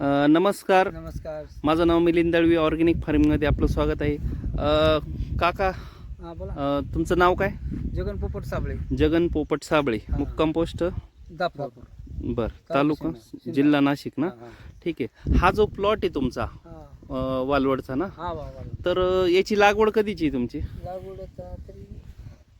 अ, नमस्कार. नमस्कार. माझं नाव मिलिंद दळवी ऑर्गॅनिक फार्मिंगमध्ये आपलं स्वागत आहे. अ, काका हा बोला. अ, तुमचं नाव काय? जगन पोपट साबळे. जगन पोपट साबळे हा. मुक्काम पोस्ट? दापूर. बर तालुका. जिल्हा नाशिक ना? ठीक आहे. हा जो प्लॉट आहे तुमचा हा. अ, वालवडचा ना? हा वा वा. तर अ, याची लागवड कधीची आहे तुमची? लागवड आता तरी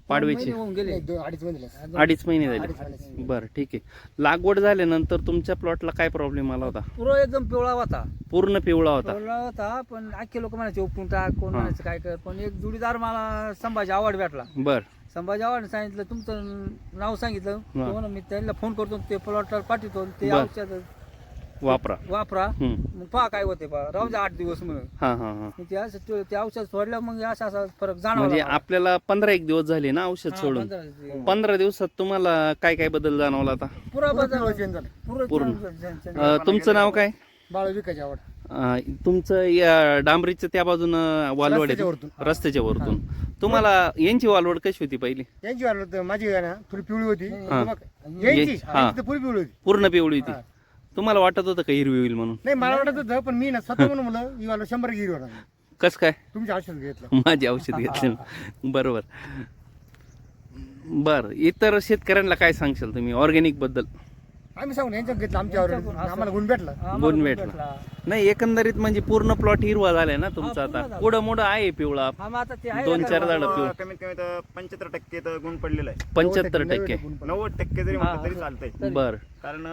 होऊन गेले. अडीच महिने अडीच महिने अडीच झाले. महिने. बरं ठीक आहे. लागवड झाल्यानंतर तुमच्या प्लॉटला काय प्रॉब्लेम आला होता? पुरो एकदम पिवळा होता. पूर्ण पिवळा होता. पिवळा होता पण आखे लोक म्हणायचे उपटून टाक कोण हा. म्हणायचं काय कर? पण एक जुडीदार मला संभाजी आवड भेटला. बर. संभाजी आवड सांगितलं तुमचं नाव सांगितलं. हा. तो म्हणून मी त्यांना फोन करतो ते प्लॉटवर पाठवतो ते बर. औषध वापरा. वापरा. हम्म. मग पहा काय होते पहा. राहू द्या आठ दिवस म्हणून. हा हा हा. मग ते असं ते- ते औषध सोडलं मग असा असा फरक जाणवला म्हणजे मला. आपल्याला पंधरा एक दिवस झाले ना औषध हा, सोडून. पंधरा दिवस. पंधरा दिवसात तुम्हाला काय काय बदल जाणवला आता? पुरा पुरं बदल पूर्ण. अ, तुमचं नाव काय? बाळ विकायची आवड. अ, तुमचं या डांबरीचं त्या बाजूनं वालवड रस्त्याच्या आहे वरतून. रस्त्याच्या वरतून. तुम्हाला यांची वालवड कशी होती पहिली? यांची होतं माझी आहे ना थोडी पिवळी होती. मग यांची? ये- हा. यांची तर पुरी पिवळी होती. पूर्ण पिवळी होती. तुम्हाला वाटत होतं का हिरवी होईल म्हणून? नाही मला वाटत होतं पण मी ना स्वतः म्हणून म्हणलं ही वाला शंभर गिरी होणार. कस काय? तुमचे औषध घेतलं. माझे औषध घेतले. बरोबर. बर इतर शेतकऱ्यांना काय सांगशाल तुम्ही? ऑर्गॅनिकबद्दल. आम्ही सांगून यांच्यात घेतलं आमच्यावर आम्हाला गुण भेटला. गुण भेटला. नाही एकंदरीत म्हणजे पूर्ण प्लॉट हिरवा झालाय ना तुमचा हा, आता. पुढं मोठं आहे पिवळा. हा, मग आता ते आहे दोन चार झाडं पिवळं. कमीत कमी तर पंच्याहत्तर टक्के तर गुण पडलेला आहे. पंच्याहत्तर टक्के. नव्वद टक्के जरी म्हटलं तरी चालतंय. बर. कारण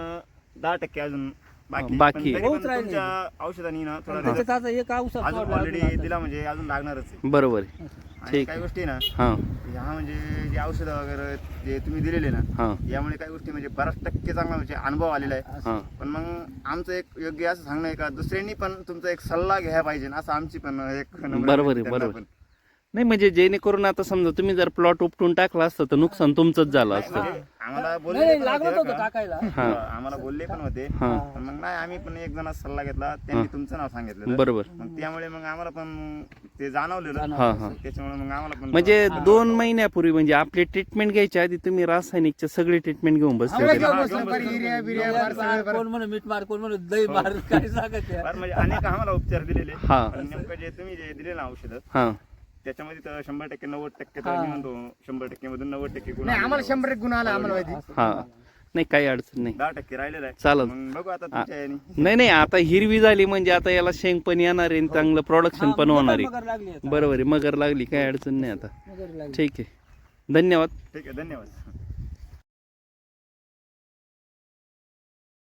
दहा टक्के अजून बाकी बाकी. पण तरी बहुत पण राहिले. तुमच्या औषधांनी ना थोडा त्याच्यात result आता एक औषध अजून सोडलं ऑलरेडी अजून. दिला म्हणजे अजून लागणारच आहे बरोबर आहे आणि ठीक काही गोष्टी ना हा ह्या म्हणजे जे औषधं वगैरे जे तुम्ही दिलेले ना हा यामुळे काही गोष्टी म्हणजे बराच टक्के चांगला म्हणजे अनुभव आलेला आहे हा पण मग आमचं एक योग्य असं सांगणं आहे का दुसऱ्यांनी पण तुमचा एक सल्ला घ्यायला पाहिजे असं आमची पण एक नम्र बरोबर आहे, बरोबर. पण. नाही म्हणजे जेणेकरून आता समजा तुम्ही जर प्लॉट उपटून टाकला असतं तर नुकसान तुमचंच झालं असतं म्हणजे आम्हाला बोलले नाही, पण लागत होते होतं बरं का. टाकायला. हा. आम्हाला बोलले पण होते. हा. पण मग नाही आम्ही पण एक जण सल्ला घेतला. त्यांनी तुमचं नाव सांगितलं बरोबर. मग त्यामुळे मग आम्हाला पण ते जाणवलेलं. हा हा. त्याच्यामुळे मग आम्हाला पण म्हणजे दोन महिन्यापूर्वी म्हणजे आपली ट्रीटमेंट घ्यायच्या आधी तुम्ही रासायनिकचे सगळी ट्रीटमेंट घेऊन बसले होते. हा, मार. कोण म्हणून मीठ मार कोण म्हणून दही मार काय सांगत आहे. बरं, म्हणजे अनेक आम्हाला उपचार दिलेले. हा. पण नेमकं जे तुम्ही जे दिले ना औषधं हा. त्याच्यामध्ये तर शंभर टक्के नव्वद टक्के तर हा. मी म्हणतो शंभर टक्के मधून नव्वद टक्के गुण नाही आम्हाला. शंभर एक गुण आला आम्हाला माहिती. हा. नाही काही अडचण नाही. दहा टक्के राहिलेलं आहे. चालेल. मग बघू आता तुमच्या याने. नाही नाही आता हिरवी झाली म्हणजे आता याला शेंग पण येणार आहे आणि चांगलं प्रोडक्शन हा, पण होणार आहे. मगर लागली आता. बरोबर आहे मगर लागली काही अडचण नाही आता. मगर लागली. ठीक आहे. धन्यवाद. ठीक आहे धन्यवाद.